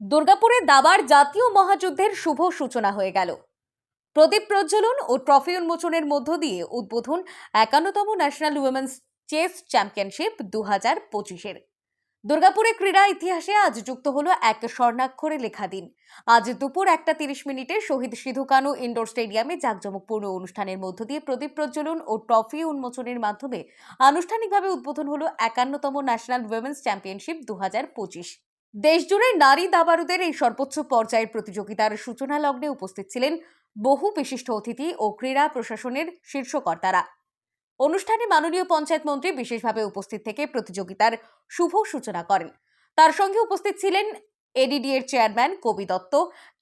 দুর্গাপুরে দাবার জাতীয় মহাযুদ্ধের শুভ সূচনা হয়ে গেল। প্রদীপ প্রজ্বলন ও ট্রফি উন্মোচনের মধ্য দিয়ে উদ্বোধন একান্নতম ন্যাশনাল উইমেন্স চেস চ্যাম্পিয়নশিপ দু হাজার পঁচিশের। দুর্গাপুরে ক্রীড়া ইতিহাসে আজ যুক্ত হলো এক স্বর্ণাক্ষরে লেখা দিন। আজ দুপুর একটা তিরিশ মিনিটে শহীদ সিধু কানু ইনডোর স্টেডিয়ামে জাঁকজমকপূর্ণ অনুষ্ঠানের মধ্য দিয়ে প্রদীপ প্রজ্বলন ও ট্রফি উন্মোচনের মাধ্যমে আনুষ্ঠানিকভাবে উদ্বোধন হলো একান্নতম ন্যাশনাল উইমেন্স চ্যাম্পিয়নশিপ দু হাজার পঁচিশ। দেশজুড়ে নারী দাবারুদের এই সর্বোচ্চ পর্যায়ের প্রতিযোগিতার সূচনা লগ্নে উপস্থিত ছিলেন বহু বিশিষ্ট অতিথি ও ক্রীড়া প্রশাসনের শীর্ষকর্তারা অনুষ্ঠানে মাননীয় পঞ্চায়েত মন্ত্রী বিশেষভাবে উপস্থিত থেকে প্রতিযোগিতার শুভ সূচনা করেন। তার সঙ্গে উপস্থিত ছিলেন এডিডি এর চেয়ারম্যান কবি দত্ত,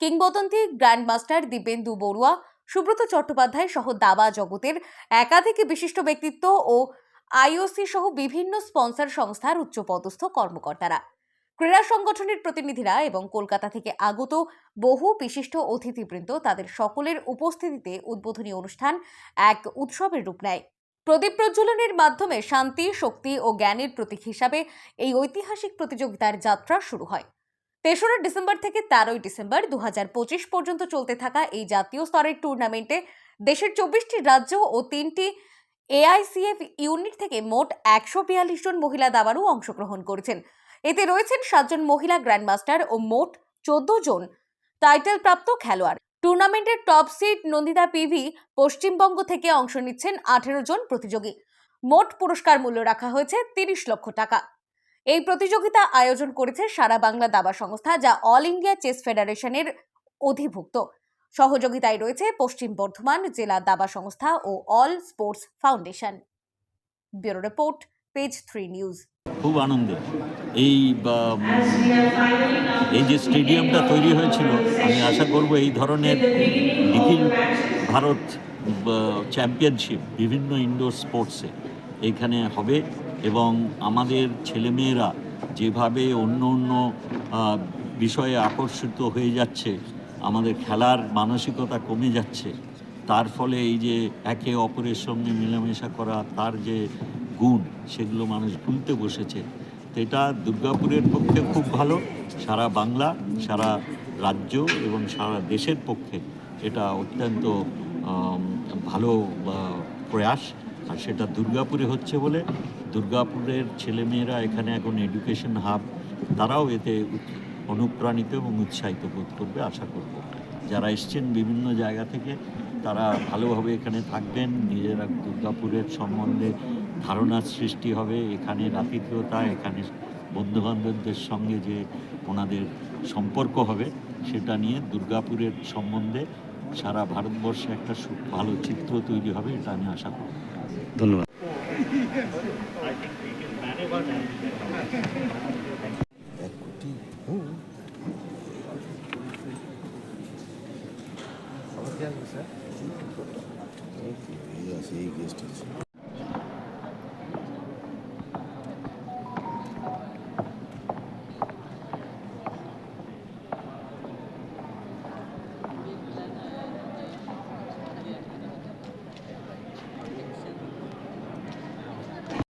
কিংবদন্তি গ্র্যান্ডমাস্টার দিব্যেন্দু বড়ুয়া, সুব্রত চট্টোপাধ্যায় সহ দাবা জগতের একাধিক বিশিষ্ট ব্যক্তিত্ব ও আইওসি সহ বিভিন্ন স্পন্সর সংস্থার উচ্চপদস্থ কর্মকর্তারা। ক্রীড়া সংগঠনের প্রতিনিধিরা এবং কলকাতা থেকে আগত বহু বিশিষ্ট অতিথিবৃন্দ তাদের সকলের উপস্থিতিতে উদ্বোধনী অনুষ্ঠান এক উৎসবের রূপ নেয়। প্রদীপ প্রজ্বলনের মাধ্যমে শান্তি, শক্তি ও জ্ঞানের প্রতীক হিসাবে এই ঐতিহাসিক প্রতিযোগিতার যাত্রা শুরু হয়। তেসরা ডিসেম্বর থেকে তেরোই ডিসেম্বর দু হাজার পঁচিশ পর্যন্ত চলতে থাকা এই জাতীয় স্তরের টুর্নামেন্টে দেশের চব্বিশটি রাজ্য ও তিনটি এআইসিএফ ইউনিট থেকে মোট একশো বিয়াল্লিশ জন মহিলা দাবারু অংশগ্রহণ করেছেন। এতে রয়েছেন সাতজন মহিলা গ্র্যান্ডমাস্টার ও মোট চোদ্দ জন টাইটেল প্রাপ্ত খেলোয়াড়। টুর্নামেন্টের top seed Nandita PV Paschimbanga থেকে অংশ নিচ্ছেন আঠেরো জন প্রতিযোগী। মোট পুরস্কার মূল্য রাখা হয়েছে তিরিশ লক্ষ টাকা। এই প্রতিযোগিতা আয়োজন করেছে সারা বাংলা দাবা সংস্থা যা অল ইন্ডিয়া চেস ফেডারেশনের অধিভুক্ত। সহযোগিতায় রয়েছে পশ্চিম বর্ধমান জেলা দাবা সংস্থা ও all sports foundation. Bureau report, page three news. খুব আনন্দের এই এই যে স্টেডিয়ামটা তৈরি হয়েছিল, আমি আশা করব এই ধরনের নিখিল ভারত চ্যাম্পিয়নশিপ বিভিন্ন ইনডোর স্পোর্টসে এইখানে হবে এবং আমাদের ছেলেমেয়েরা যেভাবে অন্য অন্য বিষয়ে আকর্ষিত হয়ে যাচ্ছে, আমাদের খেলার মানসিকতা কমে যাচ্ছে, তার ফলে এই যে একে অপরের সঙ্গে মেলামেশা করা, তার যে গুণ সেগুলো মানুষ ভুলতে বসেছে। তো এটা দুর্গাপুরের পক্ষে খুব ভালো, সারা বাংলা, সারা রাজ্য এবং সারা দেশের পক্ষে এটা অত্যন্ত ভালো প্রয়াস। আর সেটা দুর্গাপুরে হচ্ছে বলে দুর্গাপুরের ছেলেমেয়েরা এখানে এখন এডুকেশন হাব, তারাও এতে অনুপ্রাণিত এবং উৎসাহিত বোধ করবে, আশা করব। যারা এসছেন বিভিন্ন জায়গা থেকে, তারা ভালোভাবে এখানে থাকবেন। নিজেরা দুর্গাপুরের সম্বন্ধে ধারণার সৃষ্টি হবে এখানে রাতিথ্যতা এখানে বন্ধুবান্ধবদের সঙ্গে যে ওনাদের সম্পর্ক হবে সেটা নিয়ে দুর্গাপুরের সম্বন্ধে সারা ভারতবর্ষে একটা সু- ভালো চিত্র তৈরি হবে এটা আমি আশা করি। ধন্যবাদ। এই গেস্ট আছে।